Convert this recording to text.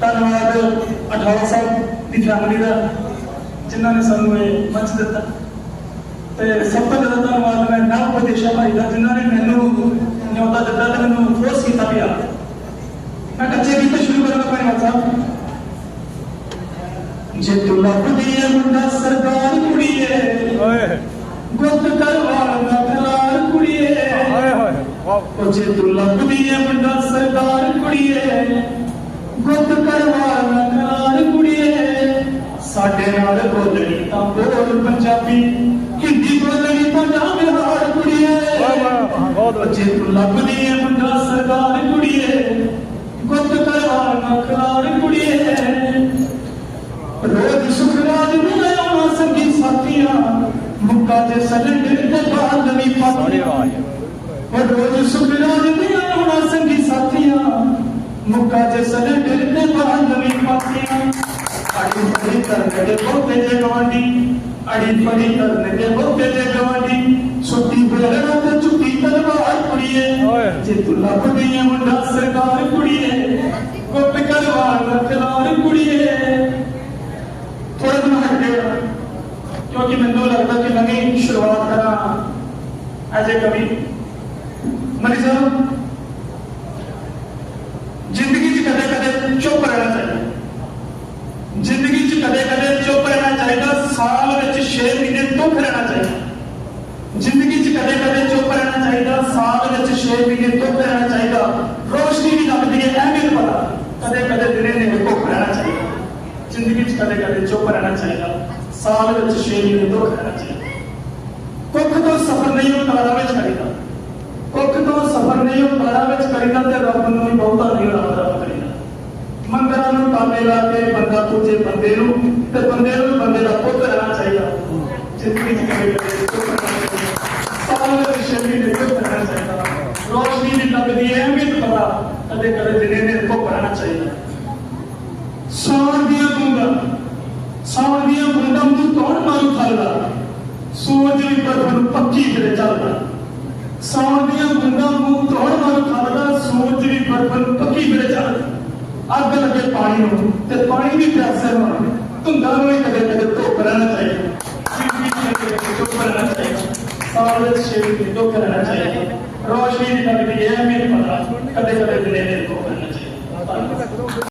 ਧੰਨਵਾਦ ਅਠਾਵਾ ਸਾਹਿਬ ਦੀ ਫੈਮਿਲੀ ਦਾ ਜਿਨ੍ਹਾਂ ਨੇ ਸਾਨੂੰ ਇਹ ਮੰਚ ਦਿੱਤਾ। ਤੇ ਸਭ ਤੋਂ ਜ਼ਿਆਦਾ ਧੰਨਵਾਦ ਮੈਂ ਨਵ ਵਿਦੇਸ਼ਾ ਭਾਈ ਦਾ ਜਿਨ੍ਹਾਂ ਨੇ ਮੈਨੂੰ ਨਿਯੋਤਾ ਦਿੱਤਾ ਤੇ ਮੈਨੂੰ ਫੋਰਸ ਕੀਤਾ ਵੀ ਆ ਮੈਂ ਕੱਚੇ ਗੀਤ ਸ਼ੁਰੂ ਕਰਾਂਗਾ ਭਾਈ ਸਾਹਿਬ। ਜੇ ਤੂੰ ਲੱਭਦੀ ਏ ਮੁੰਡਾ ਸਰਦਾਰ ਕੁੜੀਏ ਓਏ। ਗੁੱਤ ਕਰਵਾਲ ਨਾ ਖਲਾਰ ਕੁੜੀਏ। ਓਏ ਹੋਏ ਵਾਹ। ਜੇ ਤੂੰ ਲੱਭਦੀ ਏ ਮੁੰਡਾ ਸਰਦਾਰ ਕੁੜੀਏ ਗੁੱਤ ਕਰਵਾਲ ਨਾ ਖਲਾਰ ਕੁੜੀਏ। ਸਾਡੇ ਨਾਲ ਬੋਲਣੀ ਤਾਂ ਬੋਲ ਪੰਜਾਬੀ ਹਿੰਦੀ ਬੋਲਣੀ ਤਾਂ ਨਾ ਬਿਹਾਰ ਕੁੜੀਏ। ਜੇ ਤੂੰ ਲੱਭਦੀ ਏ ਮੁੰਡਾ ਸਰਦਾਰ ਕੁੜੀਏ। ਗੁੱਤ ਕਰਵਾਲ ਨਾ ਖਲਾਰ ਕੁੜੀਏ। ਰੋਜ਼ ਸੁਖਰਾਜ ਨੂੰ ਆਉਣਾ ਸੰਗੀ ਸਾਥੀਆਂ। ਮੁੱਕਾ ਜੇ ਸਲੰਡਰ ਤੇ ਬਾਲ ਨਵੀਂ ਹੈ ਉਹ ਰੋਜ਼ ਸੁਖਰਾਜ ਨੂੰ ਮੁੱਕਾ ਜੇ ਸਲੰਡਰ ਤੇ ਬਾਲ ਨਵੀਂ ਪਾਤੀਆਂ। ਅੜੀ ਫੜੀ ਕਰਨ ਦੇ ਬਹੁਤੇ ਜੇ ਗਵਾਂਡੀ ਅੜੀ ਫੜੀ ਕਰਨ ਦੇ ਬਹੁਤੇ ਜੇ ਗਵਾਂਡੀ ਸੁੱਤੀ ਬੇਲਣਾ ਤੇ ਚੁੱਕੀ ਤਲਵਾਰ ਕੁੜੀਏ। ਜੇ ਤੂੰ ਲੱਭਦੀ ਏ ਮੁੰਡਾ ਸਰਕਾਰ ਕੁੜੀਏ ਗੁੱਟ ਕਰਵਾਰ ਨਖਲਾਰ ਕੁੜੀਏ। ਥੋੜਾ ਜਿਹਾ ਹਟ ਗਿਆ ਕਿਉਂਕਿ ਮੈਨੂੰ ਲੱਗਦਾ ਕਿ ਨਵੀਂ ਸ਼ੁਰੂਆਤ ਕਰਾਂ। ਐਜ ਏ ਕਵੀ। ਮਨੀ ਸਾਹਿਬ ਜ਼ਿੰਦਗੀ 'ਚ ਕਦੇ ਕਦੇ ਚੁੱਪ ਰਹਿਣਾ ਚਾਹੀਦਾ ਜ਼ਿੰਦਗੀ 'ਚ ਕਦੇ ਕਦੇ ਚੁੱਪ ਰਹਿਣਾ ਚਾਹੀਦਾ ਸਾਲ ਵਿੱਚ 6 ਮਹੀਨੇ ਦੁੱਖ ਰਹਿਣਾ ਚਾਹੀਦਾ ਜ਼ਿੰਦਗੀ 'ਚ ਕਦੇ ਕਦੇ ਚੁੱਪ ਰਹਿਣਾ ਚਾਹੀਦਾ ਸਾਲ ਵਿੱਚ 6 ਮਹੀਨੇ ਦੁੱਖ ਰਹਿਣਾ ਚਾਹੀਦਾ ਰੋਸ਼ਨੀ ਵੀ ਲੱਗਦੀ ਹੈ ਇਹ ਵੀ ਪਤਾ ਕਦੇ ਕਦੇ ਦਿਨੇ ਨੇ ਭੁੱਖ ਰਹਿਣਾ ਚਾਹੀਦਾ ਜ਼ਿੰਦਗੀ 'ਚ ਕਦੇ ਕਦੇ ਚੁੱਪ ਰਹਿਣਾ ਚਾਹੀਦਾ ਸਾਲ ਵਿੱਚ 6 ਮਹੀਨੇ ਦੁੱਖ ਰਹਿਣਾ ਚਾਹੀਦਾ ਮੰਦਰਾਂ ਨੂੰ ਤਾਲੇ ਬੰਦਾ ਪੂਜੇ ਬੰਦੇ ਨੂੰ, ਤੇ ਬੰਦੇ ਨੂੰ ਬੰਦੇ ਦਾ ਪੁੱਤ ਰਹਿਣਾ ਚਾਹੀਦਾ। ਜ਼ਿੰਦਗੀ 'ਚ ਸਾਲ ਵਿੱਚ 6 ਮਹੀਨੇ ਚੁੱਪ ਰਹਿਣਾ ਚਾਹੀਦਾ। ਰੋਸ਼ਨੀ ਦੀ ਲੱਗਦੀ ਹੈ ਵੀ ਪਤਾ ਕਦੇ ਕਦੇ ਦਿਨੇ ਨੇ ਭੁੱਖ ਰਹਿਣਾ ਚਾਹੀਦਾ। ਸੌਣ ਦੀਆਂ ਬੂੰਦਾਂ ਸੌਣ ਦੀਆਂ ਬੂੰਦਾਂ ਨੂੰ ਕੌਣ ਮਾਰੂ ਥੱਲਦਾ ਸੂਰਜ ਵੀ ਪਰ ਨੂੰ ਪੱਕੀ ਫਿਰੇ ਚੱਲਦਾ। ਸੌਣ ਦੀਆਂ ਬੂੰਦਾਂ ਨੂੰ ਕੌਣ ਮਾਰੂ ਥੱਲਦਾ ਸੂਰਜ ਵੀ ਪਰ ਨੂੰ ਪੱਕੀ ਫਿਰੇ ਚੱਲਦਾ। ਅੱਗ ਲੱਗੇ ਪਾਣੀ ਨੂੰ ਤੇ ਪਾਣੀ ਵੀ ਪਿਆਸੇ ਨੂੰ ਧੁੰਦਾਂ ਨੂੰ ਵੀ ਕਦੇ ਕਦੇ ਧੁੱਪ ਰਹਿਣਾ ਚਾਹੀਦਾ ਜ਼ਿੰਦਗੀ ਚ ਕਦੇ ਕਦੇ ਧੁੱਪ ਰਹਿਣਾ ਚਾਹੀਦਾ ਸਾਲ ਵਿੱਚ ਛੇ ਮਹੀਨੇ ਧੁੱਪ ਰਹਿਣਾ ਚਾਹੀਦਾ ਰੋਸ਼ਨੀ ਦੀ ਲੱਗਦੀ ਹੈ ਮੈਨੂੰ ਪਤਾ ਕਦੇ ਕਦੇ ਦਿਨੇ ਨੇ ਧੁੱਪ ਰਹਿਣਾ ਚਾਹੀਦਾ ਧੰਨਵਾਦ